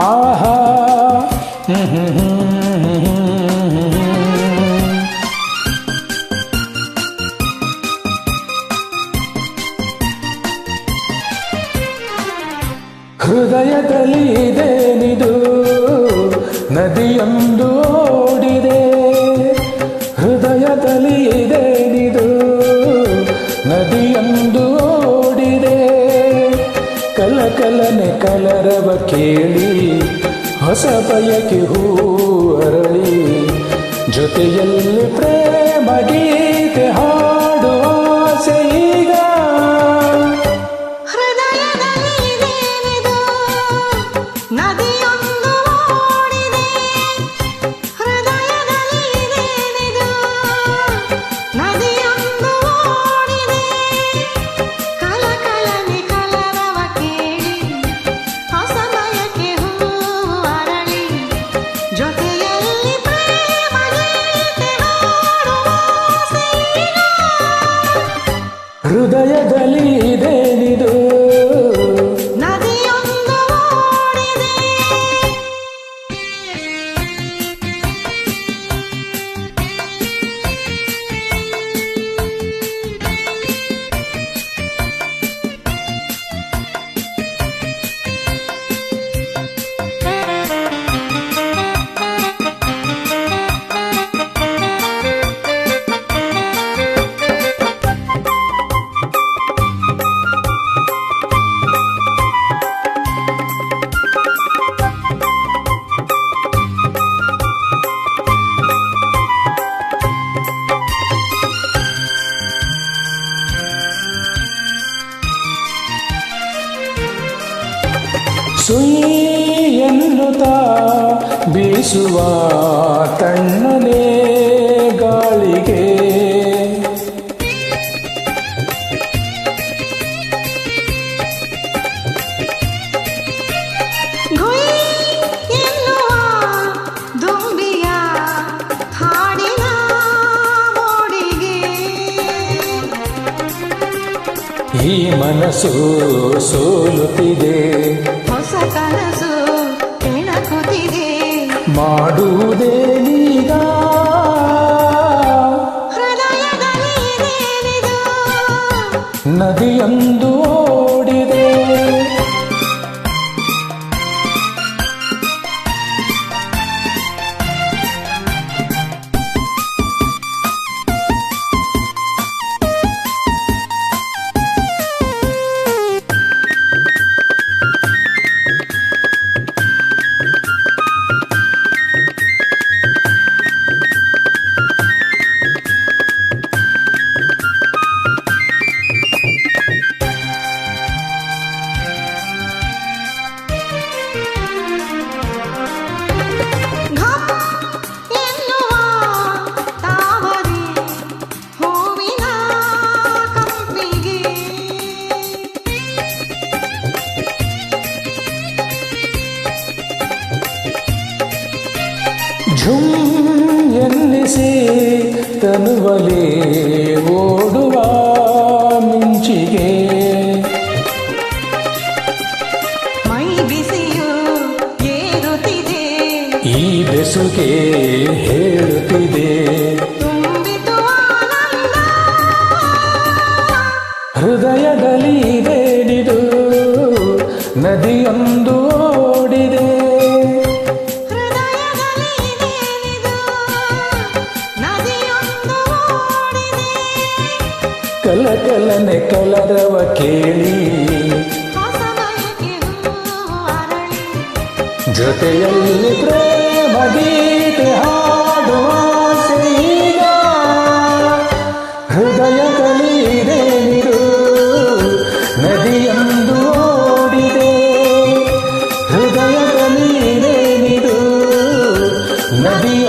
ಆಹಾ ಆಹಾ ಹ್ಮ್ ಹ್ಮ್ ಹ್ಮ್ ಹ್ಮ್ ಹ್ಮ್. ಹೃದಯದಲ್ಲಿ ಇದೇನಿದು ನದಿಯೊಂದು ಕಲನೆ ಕಲರವ ಕೇಳಿ ಹೊಸ ಬಯಕೆ ಹೂ ಅರಳಿ. ಜೊತೆಯಲ್ಲಿ ಪ್ರೇಮ ಹೃದಯದಲ್ಲಿ ನದಿಯೊಂದು ಸುಯಿ ಎನ್ನುತ್ತಾ ಬೀಸುವ ತಣ್ಣನೆ ಗಾಳಿಗೆ ಈ ಮನಸ್ಸು ಸೋಲುತ್ತಿದೆ. ಕನಸು ಕೆಣಕುತ್ತಿದೆ ಮಾಡುವುದೇನೀಗ? ಹೃದಯದಲ್ಲಿ ನದಿಯೊಂದು ಓಡಿದೆ. ಝುಮ್ ಎನ್ನಿಸಿ ತನುವಲಿ ಓಡುವ ಮಿಂಚಿಗೆ. ಮೈ ಬಿಸಿಯು ಏರುತ್ತಿದೆ. ಈ ಬೆಸುಗೆ ಹೇಳುತ್ತಿದೆ. ಹೃದಯದಲ್ಲಿ ಇದೇನಿದು ನದಿಯೊಂದು ಕಲ ಕಲನೆ ಕಲರವ ಕೇಳಿ. ಜೊತೆಯಲ್ಲಿ ಪ್ರೇಮ ಗೀತೆ ಹಾಡುವ ಈಗ ಹೃದಯ ಕಲಿಯಿದೆ ನೀರು ನದಿಯೊಂದು ಓಡಿದೆ. ಹೃದಯ ಕಲಿಯಿದೆ ನೀರು ನದಿಯ